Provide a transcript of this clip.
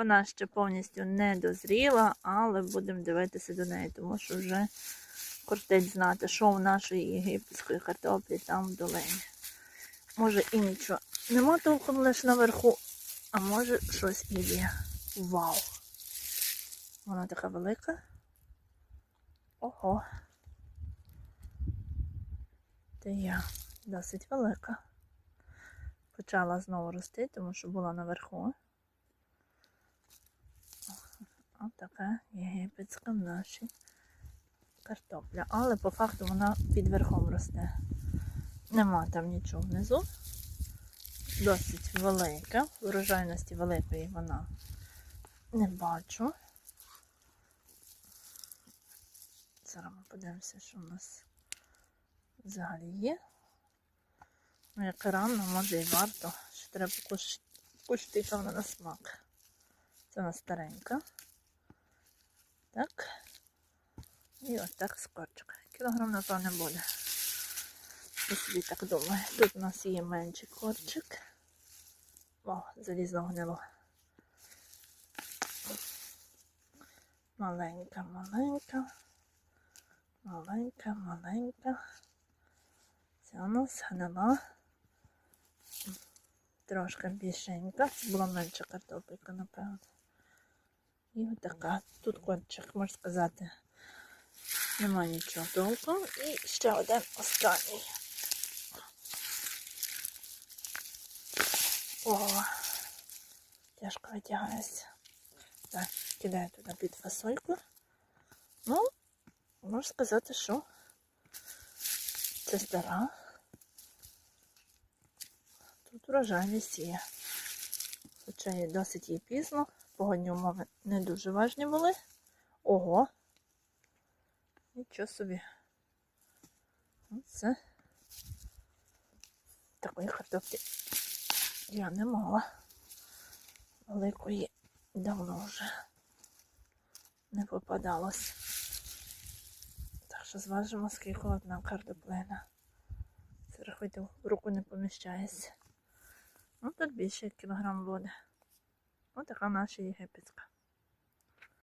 Вона ще повністю не дозріла, але будемо дивитися до неї, тому що вже кортить знати, що в нашої єгипетської картоплі там в долині. Може і нічого. Нема толком лише наверху, а може щось і є. Вау! Вона така велика. Ого. Та я досить велика. Почала знову рости, тому що була наверху. Ось така єгипетська наші картопля. Але по факту вона під верхом росте. Нема там нічого внизу. Досить велика. Врожайності великої вона не бачу. Зараз ми подивимося, що в нас взагалі є. Ну, як рано, може і варто. Ще треба вона на смак. Це вона старенька. Так. І ось так скорчик. Кілограм, напевно, буде. Я собі так думаю. Тут у нас є менший корчик. О, залізло гнило. Маленька, маленька. Маленька, маленька. Це у нас гнила. Трошки більшенька. Це була менша картопелька, напевно. І отака. Тут кончик, можна сказати. Нема нічого толком. І ще один останній. О, тяжко витягається. Так, кидаю туди під фасольку. Ну, можна сказати, що це стара. Тут урожайність є. Хоча досить і пізно. Погодні умови не дуже важні були. Ого! Нічого собі. Оце такої картоплі я не мала. Великої давно вже не попадалось. Так що зважимо, скільки одна картоплина. Це рахуйте, в руку не поміщається. Ну, тут більше кілограм буде. Ось така наша єгипетська.